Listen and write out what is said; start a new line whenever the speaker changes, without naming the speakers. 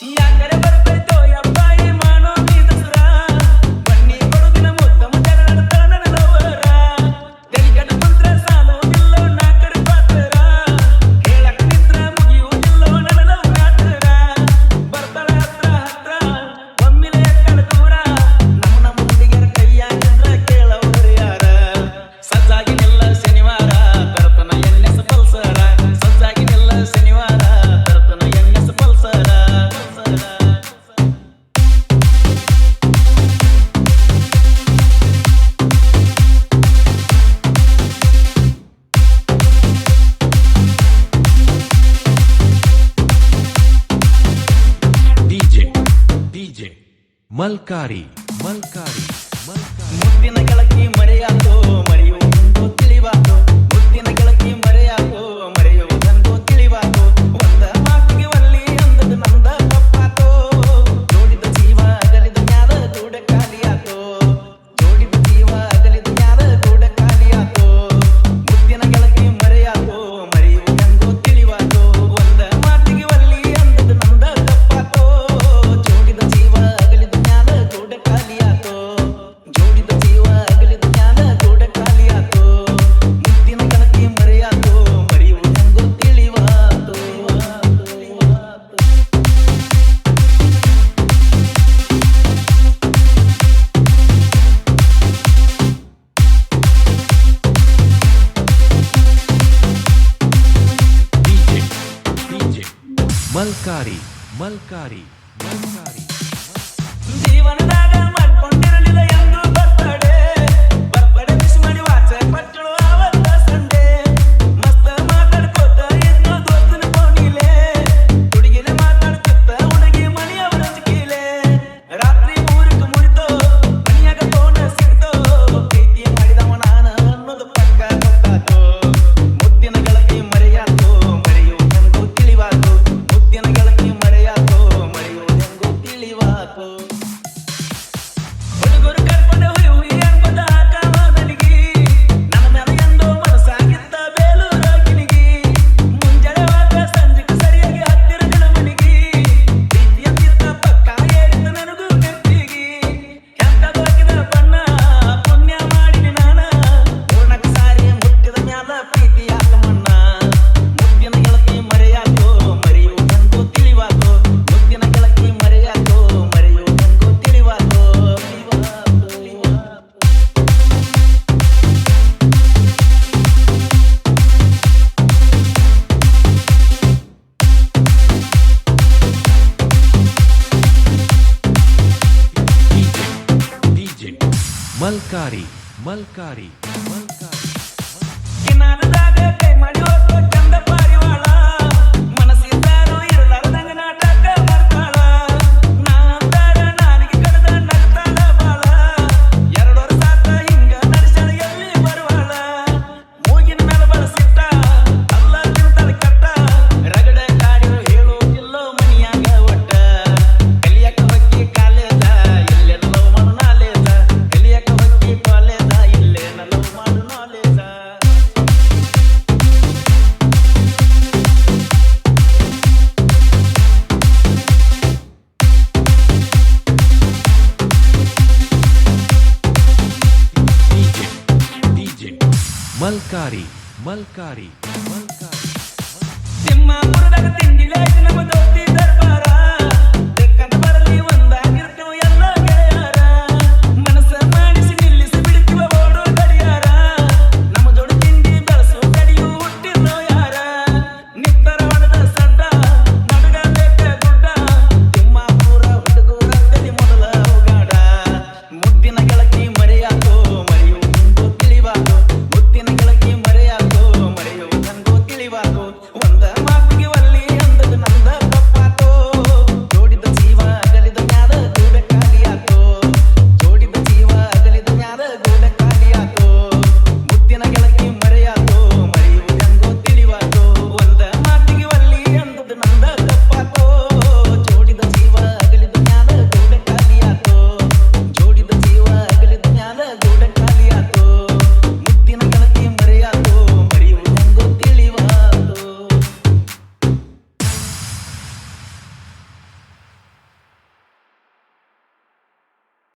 Y
Malkari Malkari
ಮುಂದಿನ ಕೆಳಕ್ಕೆ ಮರೆಯಾತು ಮರೆಯೋ
ಮಲ್ಕಾರಿ ಮಲ್ಕಾರಿ ಮಲ್ಕಾರಿ
ಜೀವನದ
ಮಲ್ಕಾರಿ ಮಲ್ಕಾರಿ ಮಲ್ಕಾರಿ ಮಲ್ಕಾರಿ ಮಲ್ಕಾರಿ ಮಲ್ಕಾರಿ
ತಿಮ್ಮ Salvador.